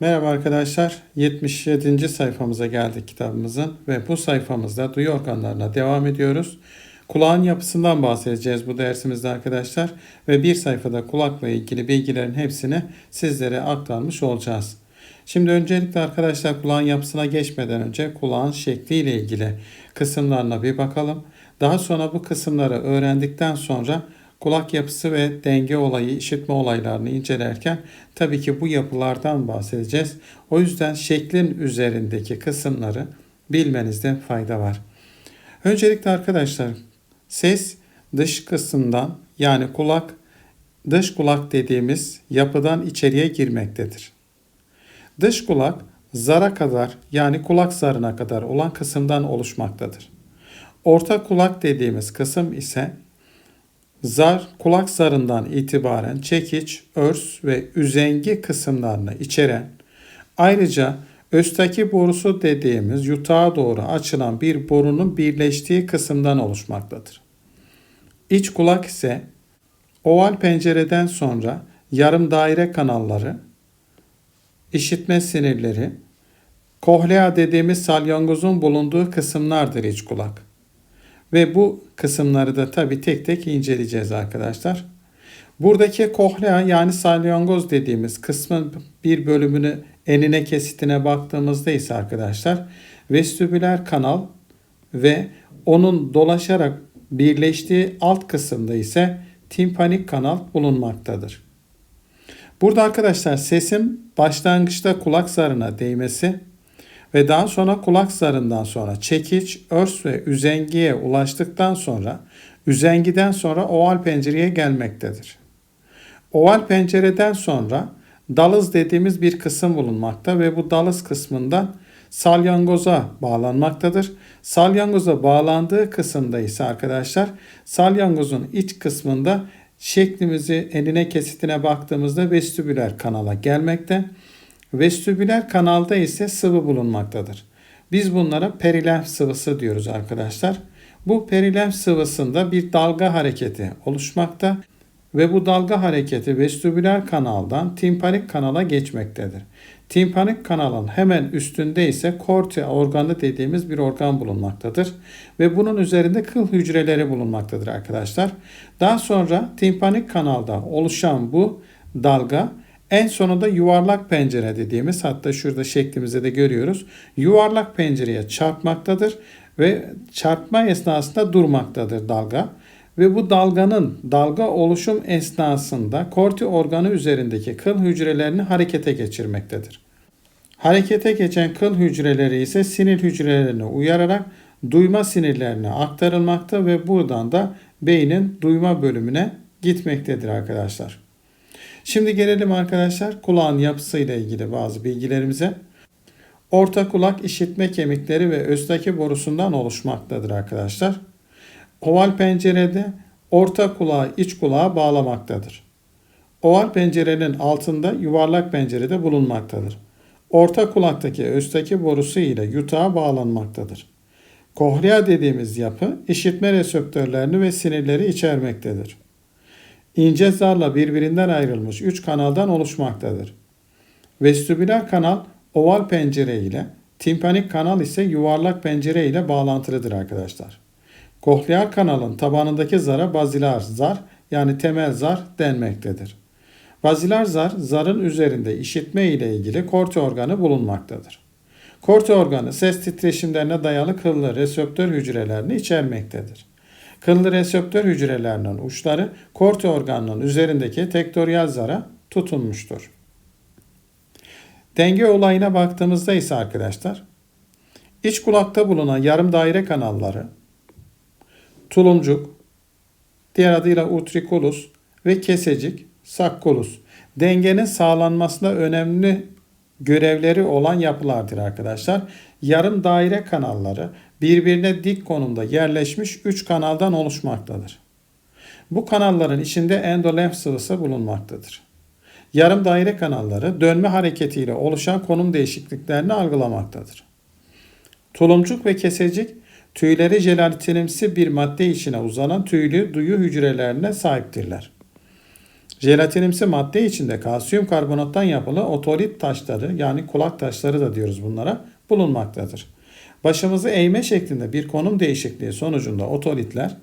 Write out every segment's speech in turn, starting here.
Merhaba arkadaşlar. 77. sayfamıza geldik kitabımızın ve bu sayfamızda duyu organlarına devam ediyoruz. Kulağın yapısından bahsedeceğiz bu dersimizde arkadaşlar ve bir sayfada kulakla ilgili bilgilerin hepsini sizlere aktarmış olacağız. Şimdi öncelikle arkadaşlar kulağın yapısına geçmeden önce kulağın şekliyle ilgili kısımlarına bir bakalım. Daha sonra bu kısımları öğrendikten sonra kulak yapısı ve denge olayı, işitme olaylarını incelerken tabii ki bu yapılardan bahsedeceğiz. O yüzden şeklin üzerindeki kısımları bilmenizde fayda var. Öncelikle arkadaşlar ses dış kısımdan yani kulak dış kulak dediğimiz yapıdan içeriye girmektedir. Dış kulak zara kadar yani kulak zarına kadar olan kısımdan oluşmaktadır. Orta kulak dediğimiz kısım ise zar kulak zarından itibaren çekiç, örs ve üzengi kısımlarını içeren ayrıca östaki borusu dediğimiz yutağa doğru açılan bir borunun birleştiği kısımdan oluşmaktadır. İç kulak ise oval pencereden sonra yarım daire kanalları, işitme sinirleri, kohlea dediğimiz salyangozun bulunduğu kısımlardır iç kulak. Ve bu kısımları da tabii tek tek inceleyeceğiz arkadaşlar. Buradaki kohlea yani salyangoz dediğimiz kısmın bir bölümünü enine kesitine baktığımızda ise arkadaşlar vestibüler kanal ve onun dolaşarak birleştiği alt kısımda ise timpanik kanal bulunmaktadır. Burada arkadaşlar sesin başlangıçta kulak zarına değmesi ve daha sonra kulak zarından sonra çekiç, örs ve üzengiye ulaştıktan sonra üzengiden sonra oval pencereye gelmektedir. Oval pencereden sonra dalız dediğimiz bir kısım bulunmakta ve bu dalız kısmından salyangoza bağlanmaktadır. Salyangoza bağlandığı kısımda ise arkadaşlar salyangozun iç kısmında şeklimizi enine kesitine baktığımızda vestibüler kanala gelmekte. Vestibüler kanalda ise sıvı bulunmaktadır. Biz bunlara perilenf sıvısı diyoruz arkadaşlar. Bu perilenf sıvısında bir dalga hareketi oluşmakta ve bu dalga hareketi vestibüler kanaldan timpanik kanala geçmektedir. Timpanik kanalın hemen üstünde ise kortea organı dediğimiz bir organ bulunmaktadır ve bunun üzerinde kıl hücreleri bulunmaktadır arkadaşlar. Daha sonra timpanik kanalda oluşan bu dalga en sonunda yuvarlak pencere dediğimiz hatta şurada şeklimizde de görüyoruz. Yuvarlak pencereye çarpmaktadır ve çarpma esnasında durmaktadır dalga. Ve bu dalganın dalga oluşum esnasında korti organı üzerindeki kıl hücrelerini harekete geçirmektedir. Harekete geçen kıl hücreleri ise sinir hücrelerine uyararak duyma sinirlerine aktarılmakta ve buradan da beynin duyma bölümüne gitmektedir arkadaşlar. Şimdi gelelim arkadaşlar kulağın yapısıyla ilgili bazı bilgilerimize. Orta kulak işitme kemikleri ve östaki borusundan oluşmaktadır arkadaşlar. Oval pencerede orta kulağı iç kulağa bağlamaktadır. Oval pencerenin altında yuvarlak pencerede bulunmaktadır. Orta kulaktaki östaki borusu ile yutağa bağlanmaktadır. Kohlea dediğimiz yapı işitme reseptörlerini ve sinirleri içermektedir ince zarla birbirinden ayrılmış üç kanaldan oluşmaktadır. Vestibüler kanal oval pencere ile, timpanik kanal ise yuvarlak pencere ile bağlantılıdır arkadaşlar. Kohlear kanalın tabanındaki zara bazilar zar yani temel zar denmektedir. Bazilar zar, zarın üzerinde işitme ile ilgili korte organı bulunmaktadır. Korte organı ses titreşimlerine dayalı kıllı reseptör hücrelerini içermektedir. Kıllı reseptör hücrelerinin uçları korte organının üzerindeki tektoryal zara tutunmuştur. Denge olayına baktığımızda ise arkadaşlar iç kulakta bulunan yarım daire kanalları tulumcuk, diğer adıyla utriculus ve kesecik, sakkulus dengenin sağlanmasında önemli görevleri olan yapılardır arkadaşlar. Yarım daire kanalları birbirine dik konumda yerleşmiş 3 kanaldan oluşmaktadır. Bu kanalların içinde endolenf sıvısı bulunmaktadır. Yarım daire kanalları dönme hareketiyle oluşan konum değişikliklerini algılamaktadır. Tulumcuk ve kesecik tüyleri jelatinimsi bir madde içine uzanan tüylü duyu hücrelerine sahiptirler. Jelatinimsi madde içinde kalsiyum karbonattan yapılı otolit taşları yani kulak taşları da diyoruz bunlara bulunmaktadır. Başımızı eğme şeklinde bir konum değişikliği sonucunda otolitler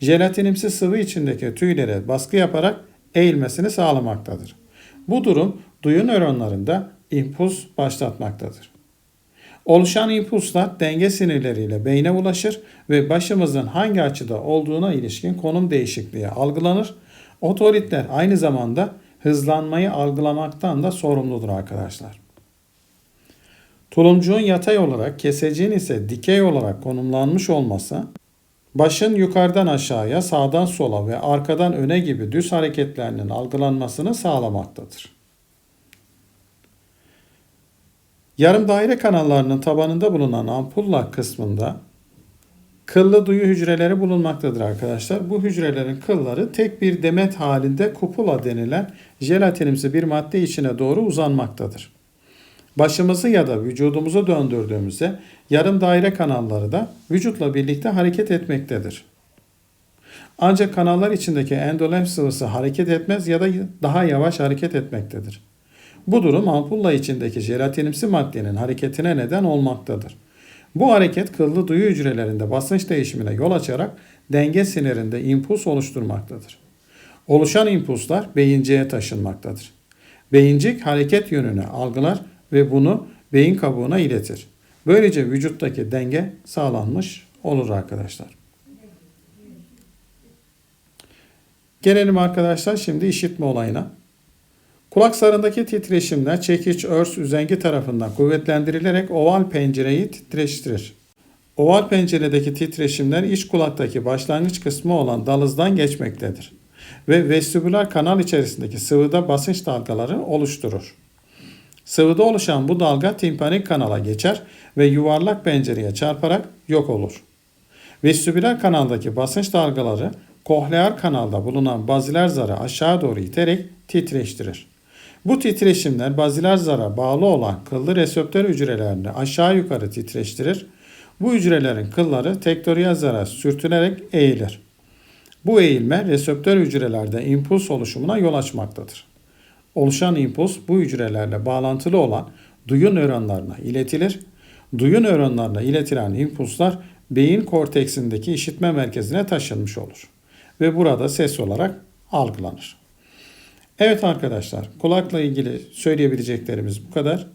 jelatinimsi sıvı içindeki tüylere baskı yaparak eğilmesini sağlamaktadır. Bu durum duyu nöronlarında impuls başlatmaktadır. Oluşan impulslar denge sinirleriyle beyne ulaşır ve başımızın hangi açıda olduğuna ilişkin konum değişikliği algılanır. Otoritler aynı zamanda hızlanmayı algılamaktan da sorumludur arkadaşlar. Tulumcuğun yatay olarak, keseciğin ise dikey olarak konumlanmış olması, başın yukarıdan aşağıya, sağdan sola ve arkadan öne gibi düz hareketlerinin algılanmasını sağlamaktadır. Yarım daire kanallarının tabanında bulunan ampulla kısmında kıllı duyu hücreleri bulunmaktadır arkadaşlar. Bu hücrelerin kılları tek bir demet halinde kupula denilen jelatinimsi bir madde içine doğru uzanmaktadır. Başımızı ya da vücudumuzu döndürdüğümüzde yarım daire kanalları da vücutla birlikte hareket etmektedir. Ancak kanallar içindeki endolenf sıvısı hareket etmez ya da daha yavaş hareket etmektedir. Bu durum ampulla içindeki jelatinimsi maddenin hareketine neden olmaktadır. Bu hareket kıllı duyu hücrelerinde basınç değişimine yol açarak denge sinirinde impuls oluşturmaktadır. Oluşan impulslar beyinciğe taşınmaktadır. Beyincik hareket yönünü algılar ve bunu beyin kabuğuna iletir. Böylece vücuttaki denge sağlanmış olur arkadaşlar. Gelelim arkadaşlar şimdi işitme olayına. Kulak zarındaki titreşimler çekiç, örs, üzengi tarafından kuvvetlendirilerek oval pencereyi titreştirir. Oval penceredeki titreşimler iç kulaktaki başlangıç kısmı olan dalızdan geçmektedir ve vestibüler kanal içerisindeki sıvıda basınç dalgaları oluşturur. Sıvıda oluşan bu dalga timpanik kanala geçer ve yuvarlak pencereye çarparak yok olur. Vestibüler kanaldaki basınç dalgaları kohlear kanalda bulunan baziler zarı aşağı doğru iterek titreştirir. Bu titreşimler baziler zara bağlı olan kıllı reseptör hücrelerini aşağı yukarı titreştirir. Bu hücrelerin kılları tektorial zara sürtünerek eğilir. Bu eğilme reseptör hücrelerde impuls oluşumuna yol açmaktadır. Oluşan impuls bu hücrelerle bağlantılı olan duyu nöronlarına iletilir. Duyu nöronlarına iletilen impulslar beyin korteksindeki işitme merkezine taşınmış olur ve burada ses olarak algılanır. Evet arkadaşlar, kulakla ilgili söyleyebileceklerimiz bu kadar.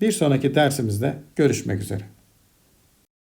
Bir sonraki dersimizde görüşmek üzere.